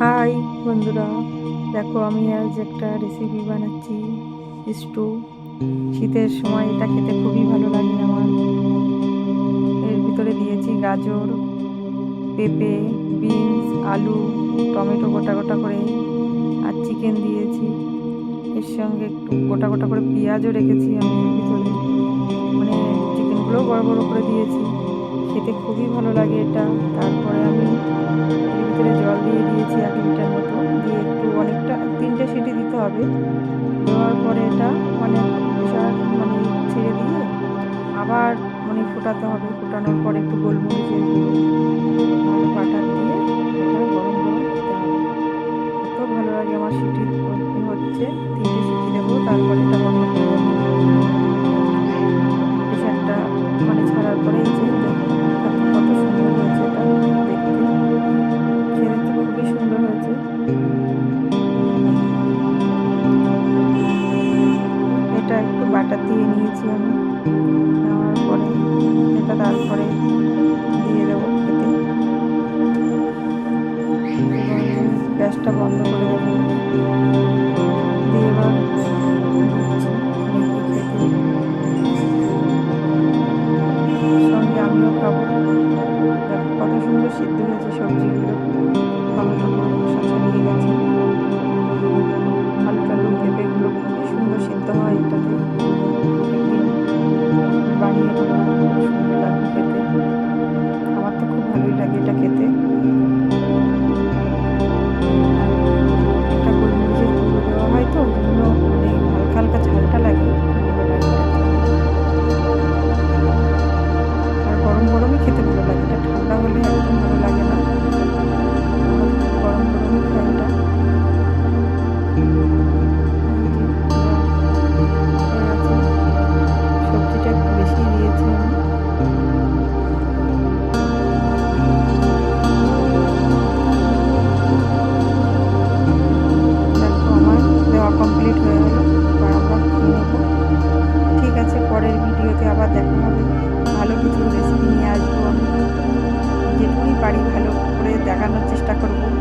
High বন্ধুরা, দেখো আমি আজ একটা রেসিপি বানাচ্ছি স্টু শীতের সময় এটা খেতে খুবই ভালো লাগে আমার। এর ভিতরে দিয়েছি গাজর, পেঁপে, বিনস, আলু, টমেটো গোটা গোটা করে, আর চিকেন দিয়েছি। এর সঙ্গে একটু গোটা গোটা করে পেঁয়াজও রেখেছি আমি এর ভিতরে। মানে চিকেনগুলোও বড় বড় করে দিয়েছি। খেতে খুবই ভালো লাগে এটা। তারপরে আমি এর ভিতরে জল দিয়ে দিয়েছি হবে। দেওয়ার পরে এটা মানে প্রেশার মানে ছেড়ে দিয়ে আবার মানে ফোটাতে হবে। ফোটানোর পরে একটু গোলমরিচের বাটার দিয়ে এটা গরম গরম খেতে হবে। এত ভালো লাগে আমার সিটি হচ্ছে তিনটে তারপরে দিয়ে দেবো খেতে। গ্যাসটা বন্ধ করে দেবো। দিয়ে সঙ্গে কত সুন্দর সিদ্ধ হয়েছে সবজিগুলো। টমেটো ছাড়িয়ে গেছে Thank you. দেখানোর চেষ্টা করব।